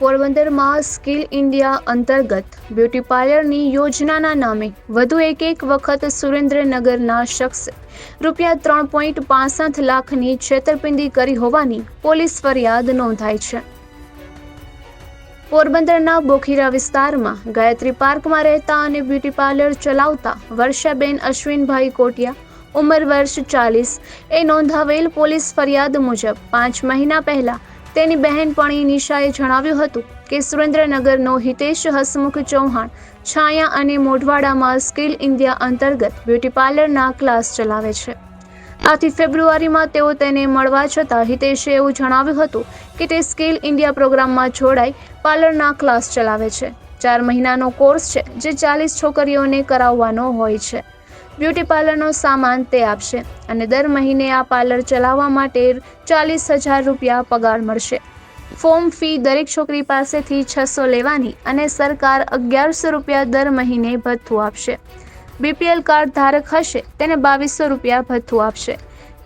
પોરબંદરમાં skill India અંતર્ગત beauty પાર્લરની યોજનાના નામે વધુ એક એક વખત સુરેન્દ્રનગરના શખ્સે રૂપિયા ત્રણ પોઈન્ટ પાસઠ લાખની છેતરપિંડી કરી હોવાની પોલીસ ફરિયાદ નોંધાઈ છે. પોરબંદરના બોખીરા વિસ્તારમાં ગાયત્રી પાર્કમાં રહેતા અને બ્યુટી પાર્લર ચલાવતા વર્ષાબેન અશ્વિનભાઈ કોટિયા, ઉંમર વર્ષ ચાલીસ, એ નોંધાવેલ પોલીસ ફરિયાદ મુજબ પાંચ મહિના પહેલા તેની બહેનપણી નિશાએ જણાવ્યું હતું કે સુરેન્દ્રનગરનો હિતેશ હસમુખ ચૌહાણ છાયા અને મોઢવાડામાં સ્કિલ ઇન્ડિયા અંતર્ગત બ્યુટી પાર્લરના ક્લાસ ચલાવે છે. આથી ફેબ્રુઆરીમાં તેઓ તેને મળવા છતાં હિતેશે એવું જણાવ્યું હતું કે તે સ્કિલ ઇન્ડિયા પ્રોગ્રામમાં જોડાઈ પાર્લરના ક્લાસ ચલાવે છે. ચાર મહિનાનો કોર્સ છે જે ચાલીસ છોકરીઓને કરાવવાનો હોય છે. બ્યુટી પાર્લરનો સામાન તે આપશે અને દર મહિને આ પાર્લર ચલાવવા માટે ચાલીસ હજાર રૂપિયા પગાર મળશે. ફોર્મ ફી દરેક છોકરી પાસેથી છસો લેવાની અને સરકાર અગિયારસો રૂપિયા દર મહિને ભથ્થું આપશે. બીપીએલ કાર્ડ ધારક હશે તેને બાવીસો રૂપિયા ભથ્થું આપશે.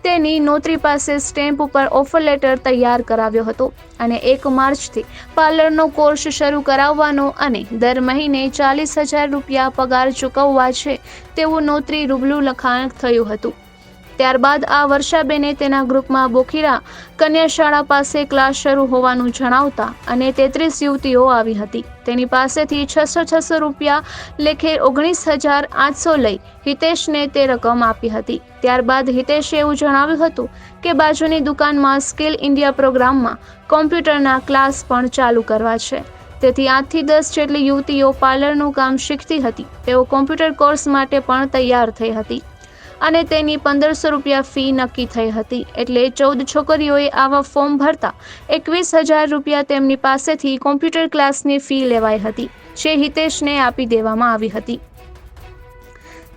તેની નોતરી પાસે સ્ટેમ્પ ઉપર ઓફર લેટર તૈયાર કરાવ્યો હતો અને એક માર્ચથી પાર્લરનો કોર્સ શરૂ કરાવવાનો અને દર મહિને ચાલીસ હજાર રૂપિયા પગાર ચૂકવવા છે તેવું નોતરી રૂબરૂ લખાણ થયું હતું. ત્યારબાદ આ વર્ષાબેને તેના ગ્રુપમાં બોખીરા કન્યા શાળા પાસે ક્લાસ શરૂ હોવાનું જણાવતા અને તેત્રીસ યુવતીઓ આવી હતી. તેની પાસેથી છસો છસો રૂપિયા લેખે ઓગણીસ હજાર આઠસો લઈ હિતેશને તે રકમ આપી હતી. ત્યારબાદ હિતેશે એવું જણાવ્યું હતું કે બાજુની દુકાનમાં સ્કિલ ઇન્ડિયા પ્રોગ્રામમાં કોમ્પ્યુટરના ક્લાસ પણ ચાલુ કરવા છે. તેથી આઠથી દસ જેટલી યુવતીઓ પાર્લરનું કામ શીખતી હતી. તેઓ કોમ્પ્યુટર કોર્સ માટે પણ તૈયાર થઈ હતી. અને તેની પંદરસો રૂપિયા ફી નક્કી થઈ હતી. એટલે ચૌદ છોકરીઓએ આવા ફોર્મ ભરતા એકવીસ હજાર રૂપિયા તેમની પાસેથી કોમ્પ્યુટર ક્લાસની ફી લેવાઈ હતી. જે હિતેશને આપી દેવામાં આવી હતી.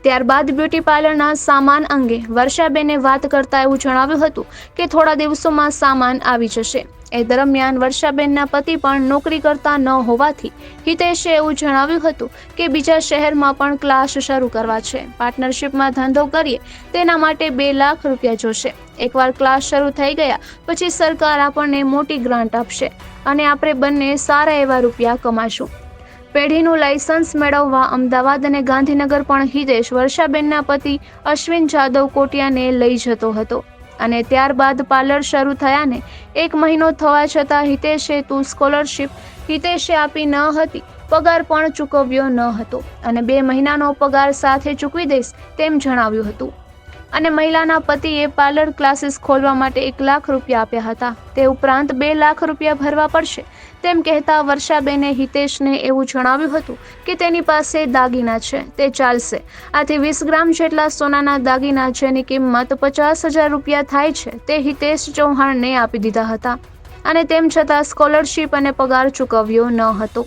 ત્યારબાદ બ્યુટી પાર્લરના સામાન અંગે વર્ષાબેને વાત કરતા એવું જણાવ્યું હતું કે થોડા દિવસોમાં સામાન આવી જશે. એ દરમિયાન વર્ષાબેનના પતિ પણ નોકરી કરતા ન હોવાથી હિતેશે એવું જણાવ્યું હતું કે બીજા શહેરમાં પણ ક્લાસ શરૂ કરવા છે. પાર્ટનરશિપમાં ધંધો કરીએ તેના માટે બે લાખ રૂપિયા જોશે. એકવાર ક્લાસ શરૂ થઈ ગયા પછી સરકાર આપણને મોટી ગ્રાન્ટ આપશે અને આપણે બંને સારા એવા રૂપિયા કમાશું. પેઢીનું લાયસન્સ મેળવવા અમદાવાદ અને ગાંધીનગર પણ હિતેશ વર્ષાબેનના પતિ અશ્વિન જાદવ કોટિયાને લઈ જતો હતો. અને ત્યારબાદ પાર્લર શરૂ થયાને એક મહિનો થવા છતાં હિતેશે તું સ્કોલરશિપ હિતેશે આપી ન હતી, પગાર પણ ચૂકવ્યો ન હતો. અને બે મહિનાનો પગાર સાથે ચૂકવી દઈશ તેમ જણાવ્યું હતું. અને મહિલાના પતિએ પાર્લર ક્લાસીસ ખોલવા માટે એક લાખ રૂપિયા આપ્યા હતા. તે ઉપરાંત બે લાખ રૂપિયા ભરવા પડશે. તેમ કહેતા વર્ષાબેને હિતેશને એવું જણાવ્યું હતું કે તેની પાસે દાગીના છે. તે ચાલશે. આથી વીસ ગ્રામ જેટલા સોનાના દાગીના જેની કિંમત પચાસ હજાર રૂપિયા થાય છે, તે હિતેશ ચૌહાણને આપી દીધા હતા. અને તેમ છતાં સ્કોલરશિપ અને પગાર ચૂકવ્યો ન હતો.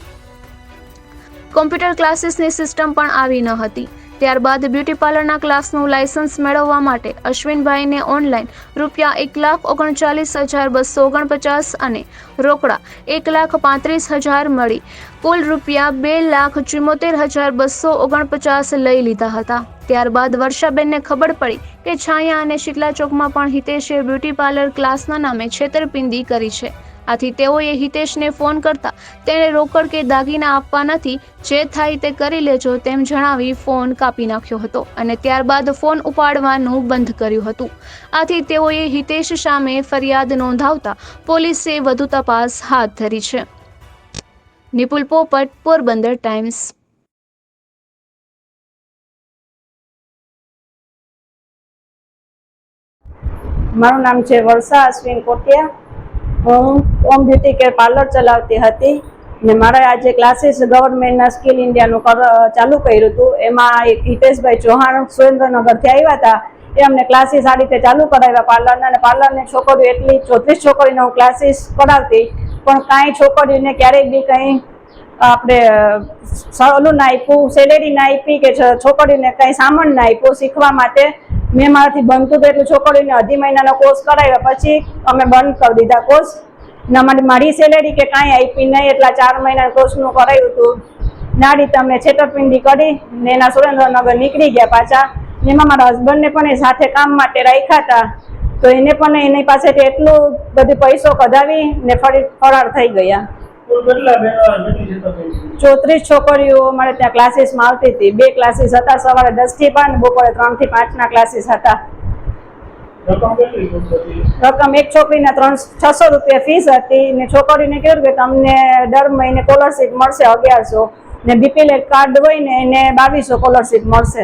કોમ્પ્યુટર ક્લાસીસની સિસ્ટમ પણ આવી ન હતી. ત્યારબાદ બ્યુટી પાર્લરના ક્લાસનું લાયસન્સ મેળવવા માટે અશ્વિનભાઈને ઓનલાઈન રૂપિયા એક લાખ ઓગણચાલીસ હજાર બસો ઓગણપચાસ અને રોકડા એક લાખ પાંત્રીસ હજાર મળી. કુલ રૂપિયા બે લાખ ચુમ્મોતેર હજાર બસો ઓગણપચાસ લઈ લીધા હતા. ત્યારબાદ વર્ષાબેનને ખબર પડી કે છાયા અને શીતલા ચોકમાં પણ હિતેશે બ્યુટી પાર્લર ક્લાસના નામે છેતરપિંડી કરી છે. આથી તેઓએ હિતેશને ફોન કરતા તેણે રોકડ કે દાગીના આપવા નથી, જે થાય તે કરી લેજો તેમ જણાવી ફોન કાપી નાખ્યો હતો અને ત્યારબાદ ફોન ઉપાડવાનું બંધ કર્યું હતું. આથી તેઓએ હિતેશ સામે ફરિયાદ નોંધાવતા પોલીસે વધુ તપાસ હાથ ધરી છે. નિપુલ પોપટ, પોરબંદર ટાઈમ્સ. મારું નામ છે વર્ષા અશ્વિન કોટિયા. હું ઓમ બ્યુટી કેર પાર્લર ચલાવતી હતી ને મારે આજે ક્લાસીસ ગવર્મેન્ટના સ્કિલ ઇન્ડિયાનું ચાલુ કર્યું હતું. એમાં એક હિતેશભાઈ ચૌહાણ સુરેન્દ્રનગરથી આવ્યા હતા. એ અમને ક્લાસીસ આ રીતે ચાલુ કરાવ્યા પાર્લરના અને પાર્લરની છોકરીઓ એટલી ચોત્રીસ છોકરીને હું ક્લાસીસ કરાવતી. પણ કાંઈ છોકરીઓને ક્યારેય બી કંઈ આપણે ઓલું ના આપ્યું સેલેરી ના આપી કે છોકરીઓને કંઈ સામાન ના આપ્યું શીખવા માટે મેં મારાથી બનતું હતું એટલું છોકરીઓને અઢી મહિનાનો કોર્સ કરાવ્યા. પછી અમે બંધ કરી દીધા કોર્સ ના માટે મારી સેલેરી કે કાંઈ આપી નહીં, એટલા ચાર મહિના કોર્સનું કરાવ્યું હતું. નાડી તમે છેતરપિંડી કરી, ને એના સુરેન્દ્રનગર નીકળી ગયા પાછા. એમાં મારા હસબન્ડને પણ એ સાથે કામ માટે રાખ્યા હતા. તો એને પણ એની પાસેથી એટલું બધું પૈસો કઢાવી ને ફરી ફરાર થઈ ગયા. ચોત્રીસ છોકરીઓ મારે ત્યાં ક્લાસીસમાં આવતી હતી. બે ક્લાસીસ હતા સવારે દસથી પાંચ બપોરે ત્રણથી પાંચના ક્લાસીસ હતા. રકમ એક છોકરીના ત્રણ છસો રૂપિયા ફીસ હતી ને છોકરીને કહ્યું કે તમને દર મહિને સ્કોલરશીપ મળશે અગિયારસો ને બીપીએલ કાર્ડ હોય ને એને બાવીસો સ્કોલરશીપ મળશે.